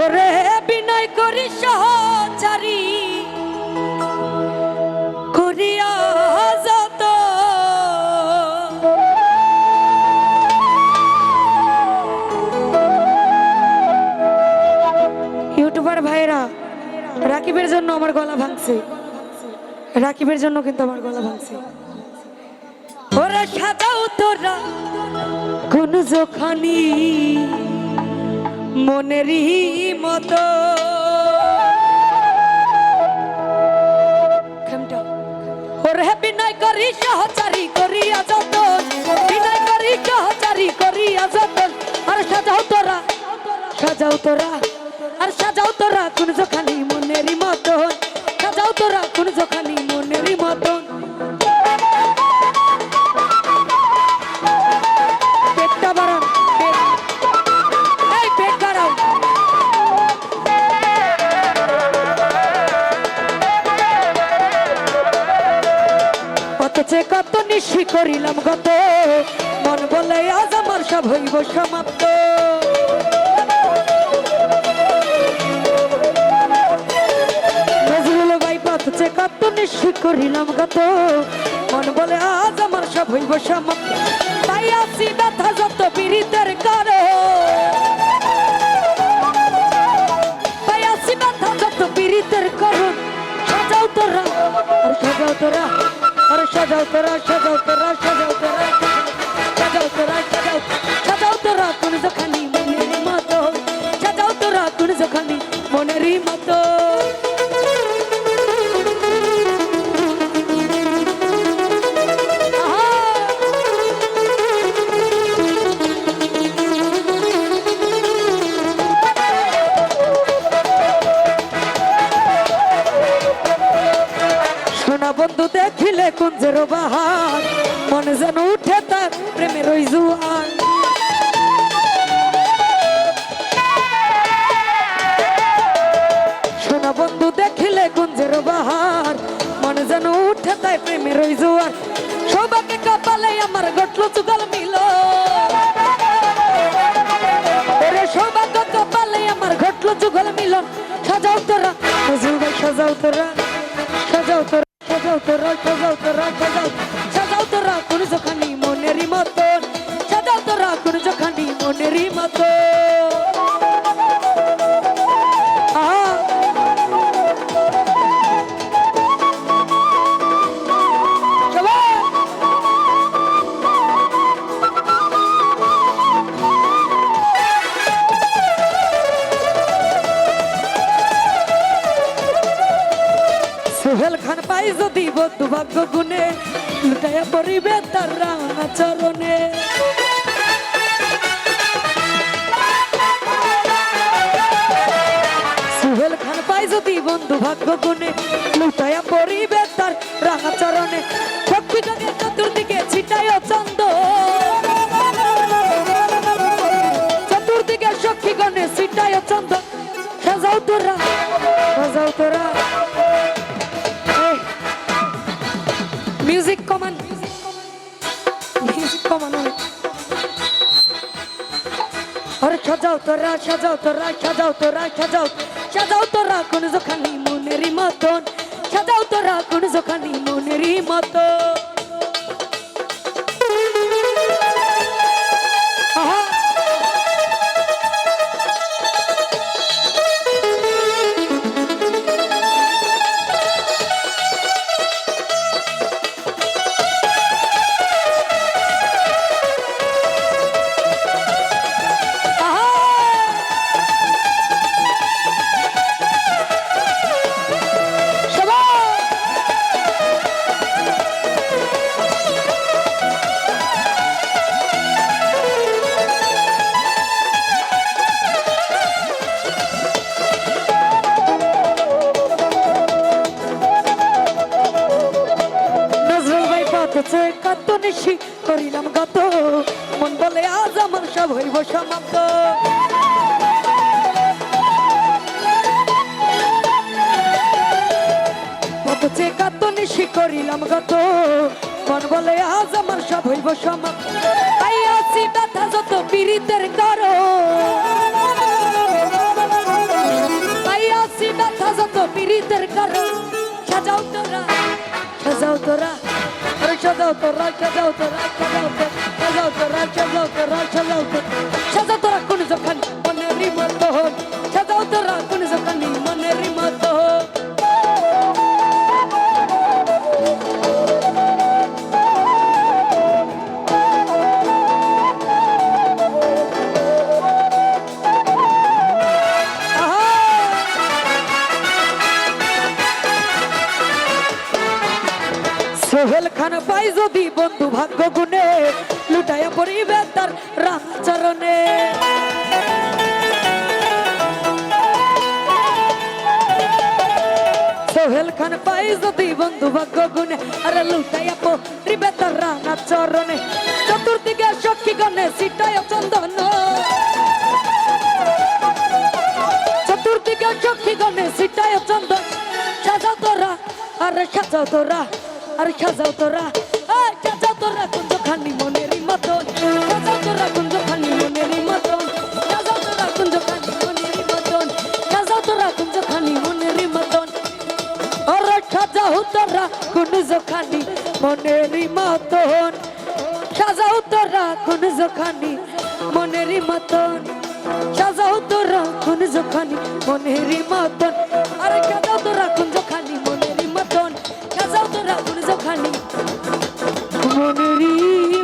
ওরে বিনয় করি সহচারী। করিয়া যত। ইউটিউবার ভাইরা রাকিবের জন্য আমার গলা ভাঙছে। রাকিবের জন্য কিন্তু আমার গলা ভাঙছে। ওরা সাজাও তোরা কোন যখানি মনেরই মতো। ওরে বিনয় করি সহচারী করিয়া যত বিনয় করি সহচারী করিয়া যত আর সাজাও তোরা সাজাও তোরা। আর সাজাও তোরা কোন যখানি মনেরই মতন। সাজাও তোরা কোন যখানি মনেরই মতন। অথচে কত নিশি করিলাম গত। মন বলে আজ আমার সব হইব সমাপ্ত। অথচে কত নিশি করিলাম গত। মন বলে আজ আমার সব হইব সমাপ্ত। তাই আসি ব্যথা যত পীড়িতের করো আর সাজাও তোরা সাজাও তোরা সাজাও তোরা সাজাও সোনা বন্ধু, দেখিলে কুঞ্জের বাহার মনে যেন উঠে তার প্রেমের ওই জুয়ার। সোনা বন্ধু, দেখিলে কুঞ্জের বাহার মনে যেন উঠে তাই প্রেমের ওই জুয়ার। সৌভাগ্যে কপালে আমার গটল চুগল মিল সৌভাগ্য কপালে আমার ঘটলো যুগল মিলন। সাজাও তোরা সাজাও তোরা সাজাও তোরা। সাজাও তোরা সাজাও তোরা সাজাও সাজাও তোরা কোন যখানি মনেরই মতন সাজাও তোরা কোন যখানি মনেরই মতো পাই দুভাগ্য গুণে, লুটাইয়া পড়িবে তার সোহেল খান পাই যদি বন্ধু ভাগ্য গুনে লুটাইয়া পড়িবে সাজাও তোরা সাজাও তোরা সাজাও তোরা সাজাও সাজাও তোরা কোন যখানি মনেরই মতন। সাজাও তোরা কোন যখানি মনেরই মতন। কেছে কাত নিশি, করিলাম গাতো। মন বলে আজ আমার সব হইব সমাপ্ত। কতছে কাত নিশি, করিলাম গাতো। মন বলে আজ আমার সব হইব সমাপ্ত। তাই আসি ব্যথা যত পীড়িতের করো তাই আসি ব্যথা যত পীড়িতের করো সাজাও তোরা সাজাও তোরা। সাজাও তোরা সাজাও তোরা সাজাও তোরা সাজাও তোরা সাজাও তোরা কোন যখন মনেরই মতন সাজাও তোরা কোন পাই যদি বন্ধু ভাগ্য গুনে লুটাইয়া পড়িবে তার রামচরণে সোহেল খান পাই যদি বন্ধু ভাগ্য গুনে আরে লুটাইয়া পড়িবে তার রামচরণে চতুর্দিকে সখী গণে সিটায় চন্দন। চতুর্দিকে সখী গণে সিটায় চন্দন। সাজাও তোরা, আরে সাজাও তোরা, আরে সাজাও তোরা। এই সাজাও তোরা কুঞ্জ খানি মনেরই মতন সাজাও তোরা কুঞ্জ খানি মনেরই মতন সাজাও তোরা কুঞ্জ খানি মনেরই মতন আরে সাজাও তোরা কুঞ্জ খানি মনেরই মতন সাজাও তোরা কুঞ্জ খানি মনেরই